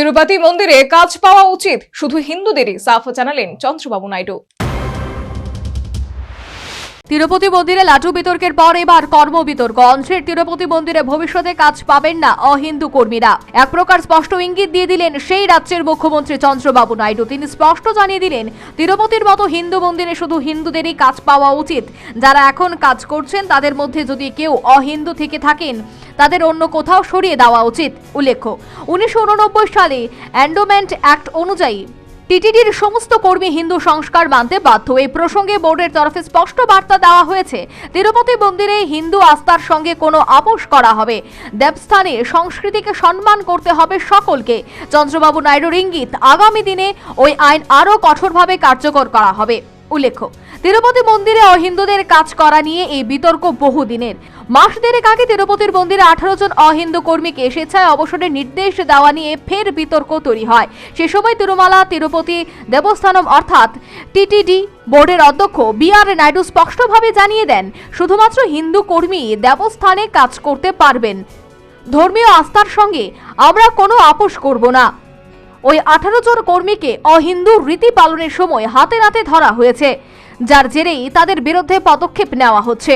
তিরুপতি মন্দিরে কাজ পাওয়া উচিত। শুধু হিন্দুদেরই, সাফ জানালেন চন্দ্রবাবু নাইডু। তিরুপতি মন্দিরে লাটু বিতর্কের পর এবার কর্ম বিতর্ক। অংশের তিরুপতি মন্দিরে ভবিষ্যতে কাজ পাবেন না অহিন্দু কর্মীরা। এক প্রকার স্পষ্ট ইঙ্গিত দিয়ে দিলেন সেই রাজ্যের মুখ্যমন্ত্রী চন্দ্রবাবু নাইডু। তিনি স্পষ্ট জানিয়ে দিলেন, তিরুপতির মতো হিন্দু মন্দিরে শুধু হিন্দুদেরই কাজ পাওয়া উচিত। যারা এখন কাজ করছেন, তাদের মধ্যে যদি কেউ অহিন্দু থেকে থাকেন তাদের অন্য কোথাও সরিয়ে দেওয়া উচিত, উল্লেখ্য। উনিশশো উননব্বই সালে অ্যান্ডোমেন্ট অ্যাক্ট অনুযায়ী টিটিডির সমস্ত কর্মী হিন্দু সংস্কার মানতে বাধ্য। এই প্রসঙ্গে বোর্ডের তরফে স্পষ্ট বার্তা দেওয়া হয়েছে, তিরুপতি মন্দিরে হিন্দু আস্থার সঙ্গে কোনো আপোষ করা হবে। দেবস্থানে সংস্কৃতিকে সম্মান করতে হবে সকলকে। চন্দ্রবাবু নাইডুর ইঙ্গিত, আগামী দিনে ওই আইন আরও কঠোরভাবে কার্যকর করা হবে। উল্লেখ্য, তিরুপতি মন্দিরে অহিন্দুদের কাজ করা নিয়ে এই বিতর্ক বহুদিনের। মাস দেড়েক আগে তিরুপতির মন্দিরে আঠারো জন অহিন্দু কর্মীকে স্বেচ্ছায় অবসরের নির্দেশ দেওয়া নিয়ে ফের বিতর্ক তৈরি হয়। সে সময় তিরুমালা, তিরুপতি দেবস্থানম অর্থাৎ টিটিডি বোর্ডের অধ্যক্ষ বি আর নাইডু স্পষ্টভাবে জানিয়ে দেন, শুধুমাত্র হিন্দু কর্মী দেবস্থানে কাজ করতে পারবেন। ধর্মীয় আস্থার সঙ্গে আমরা কোনো আপোষ করব না। ওই আঠারো জন কর্মীকে অহিন্দু রীতি পালনের সময় হাতে নাতে ধরা হয়েছে, যার জেরেই তাদের বিরুদ্ধে পদক্ষেপ নেওয়া হচ্ছে।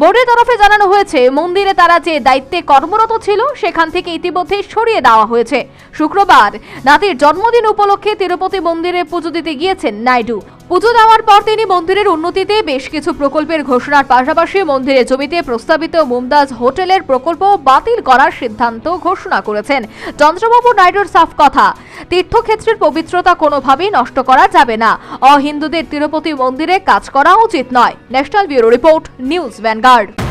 বোর্ডের তরফে জানানো হয়েছে, মন্দিরে তারা যে দায়িত্বে কর্মরত ছিল, সেখান থেকে ইতিমধ্যে সরিয়ে দেওয়া হয়েছে। শুক্রবার নাতির জন্মদিন উপলক্ষে তিরুপতি মন্দিরে পুজো দিতে গিয়েছেন নাইডু। পুজো দেওয়ার পর তিনি মন্দিরের উন্নতিতে বেশ কিছু প্রকল্পের ঘোষণার পাশাপাশি মন্দিরের জমিতে প্রস্তাবিত মুমদাজ হোটেলের প্রকল্প বাতিল করার সিদ্ধান্ত ঘোষণা করেছেন চন্দ্রবাবু নাইডুর সাফ কথা। তীর্থক্ষেত্রের পবিত্রতা কোনোভাবেই নষ্ট করা যাবে না। অহিন্দুদের তিরুপতি মন্দিরে কাজ করা উচিত নয়। National bureau report, news vanguard.